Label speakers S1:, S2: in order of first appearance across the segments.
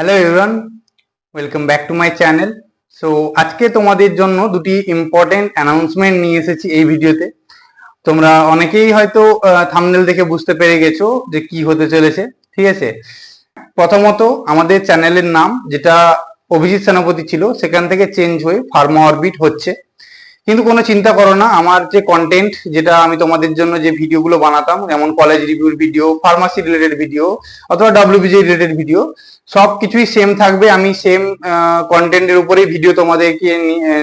S1: Hello everyone welcome back to my channel so আজকে তোমাদের জন্য দুটি ইম্পর্টেন্ট অ্যানাউন্সমেন্ট নিয়ে এসেছি এই ভিডিওতে। তোমরা অনেকেই হয়তো থামনেল দেখে বুঝতে পেরে গেছো যে কি হতে চলেছে, ঠিক আছে? প্রথমত, আমাদের চ্যানেলের নাম, যেটা অভিজিৎ সেনাপতি ছিল, সেখান থেকে চেঞ্জ হয়ে ফার্মা অরবিট হচ্ছে। কিন্তু কোনো চিন্তা করো না, আমার যে কন্টেন্ট যেটা আমি তোমাদের জন্য যে ভিডিওগুলো বানাতাম, যেমন কলেজ রিভিউর ভিডিও ফার্মাসি রিলেটেড ভিডিও অথবা ডাব্লিউবিজি রিলেটেড ভিডিও সব কিছুই সেম থাকবে। আমি সেম কন্টেন্টের উপরেই ভিডিও তোমাদেরকে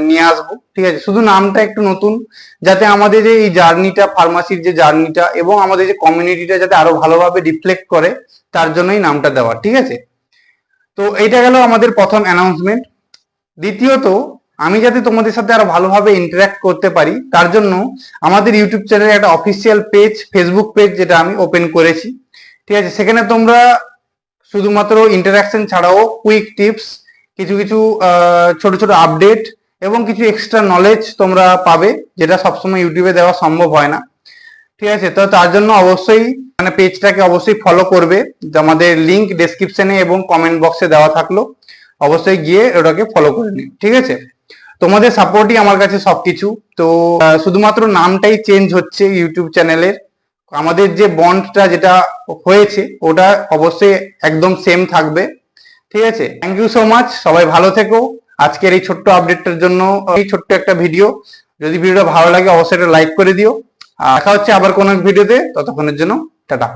S1: নিয়ে আসব, ঠিক আছে? শুধু নামটা একটু নতুন, যাতে আমাদের যে এই জার্নিটা ফার্মাসির যে জার্নিটা এবং আমাদের যে কমিউনিটিটা যাতে আরও ভালোভাবে রিফ্লেক্ট করে, তার জন্যই নামটা দেওয়া, ঠিক আছে? তো এইটা গেল আমাদের প্রথম অ্যানাউন্সমেন্ট দ্বিতীয়ত আমি যাতে তোমাদের সাথে আরও ভালোভাবে ইন্টারাক্ট করতে পারি, তার জন্য আমাদের ইউটিউব চ্যানেলে একটা অফিসিয়াল পেজ ফেসবুক পেজ যেটা আমি ওপেন করেছি। ঠিক আছে, সেখানে তোমরা শুধুমাত্র ইন্টারাকশন ছাড়াও কুইক টিপস কিছু কিছু ছোট ছোট আপডেট এবং কিছু এক্সট্রা নলেজ তোমরা পাবে, যেটা সবসময় ইউটিউবে দেওয়া সম্ভব হয় না। ঠিক আছে, তো তার জন্য অবশ্যই মানে পেজটাকে অবশ্যই ফলো করবে। আমাদের লিংক ডেসক্রিপশনে এবং কমেন্ট বক্সে দেওয়া থাকল। অবশ্যই গিয়ে ওটাকে ফলো করে নিন, ঠিক আছে? তোমাদের সাপোর্টই আমার কাছে সবকিছু। তো শুধুমাত্র নামটাই চেঞ্জ হচ্ছে ইউটিউব চ্যানেলের আমাদের যে বন্ডটা যেটা হয়েছে, ওটা অবশ্যই একদম সেম থাকবে, ঠিক আছে? থ্যাংক ইউ সো মাচ সবাই ভালো থেকো। আজকের এই ছোট্ট আপডেটটার জন্য, এই ছোট্ট একটা ভিডিও যদি ভিডিওটা ভালো লাগে, অবশ্যই একটা লাইক করে দিও। দেখা হচ্ছে আবার কোনো ভিডিওতে ততক্ষণের জন্য, টাটা।